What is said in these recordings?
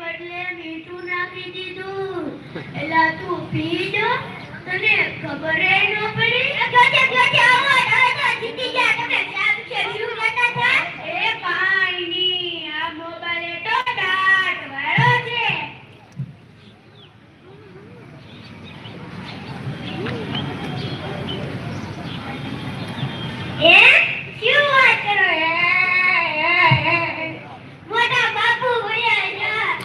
બદલે મીઠું નાખી દીધું. એલા તું પી તને ખબર ન પડી? ગજે ગજે, આવો હવે જીતી ગયા તમે સારું છે શું કહેતા હતા એ કાંઈ નહીં આ મોબાઈલ તો ડાટ વાળો છે એ શું વાત કરો મોટા બાપુ ભૈયા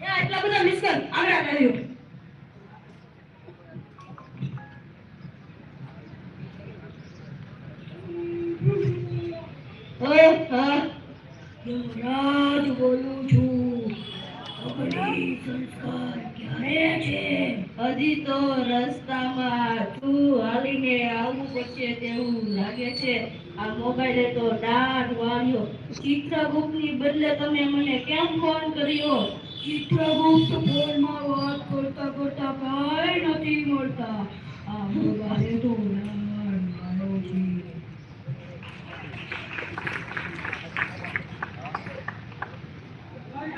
મેં એટલે બધા મિસ કર આગળ ઓય હા. યુવરાજ બોલું છું અગડી સંસ્કાર ક્યારે છે હજી તો રસ્તામાં તું હાલીને આવવું પડશે તેવું લાગે છે. આ મોબાઈલે તો દાંત વાળ્યો. ચિત્રગુપ્તની બદલે તમે મને કેમ ફોન કર્યો? ચિત્રગુપ્ત ફોનમાં વાત કરતા કરતા ભાઈ નથી મળતા. આ મોબાઈલે તો તો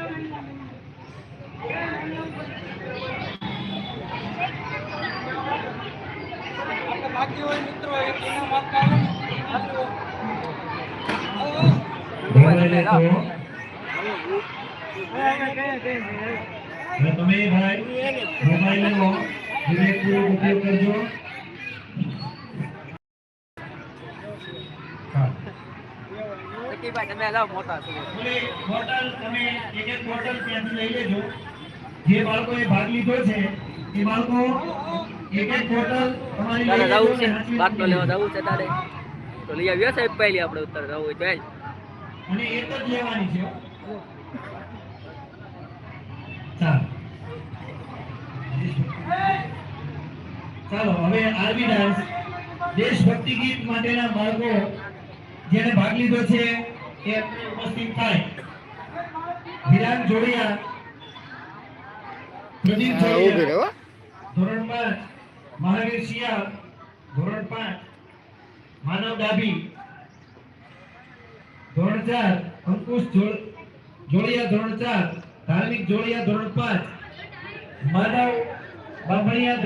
અને તમે ભાઈ મોબાઈલ લેવો. વિવેકપૂર્વક ઉપયોગ કરજો. હા. તમે એક એક બોટલ ત્યાંથી લઈ લેજો. જે બાળકોએ ભાગ લીધો છે એ બાળકો એક એક બોટલ તમારી લઈ જવું છે. ભાગ તો લેવા. જવું છે તારે. તો લઈ આવ્યા સાહેબ પહેલી આપણે ઉત્તર જવું હોય તો. અને એક જ લેવાની છે ચાલો. હવે આરબી ડાન્સ. દેશભક્તિ ગીત માટેના બાળકો જેને ભાગ લીધો છે એ ઉપસ્થિત થાય. વિરાન જોડિયા પ્રદીપ ધોરણ પાંચ મહાવીર શિયાળ ધોરણ પાંચ માનવ ડાભી ધોરણ ચાર અંકુશ જોડિયા ધોરણ ચાર ધાર્મિક જોડિયા ધોરણ પાંચ માનવ બામણિયા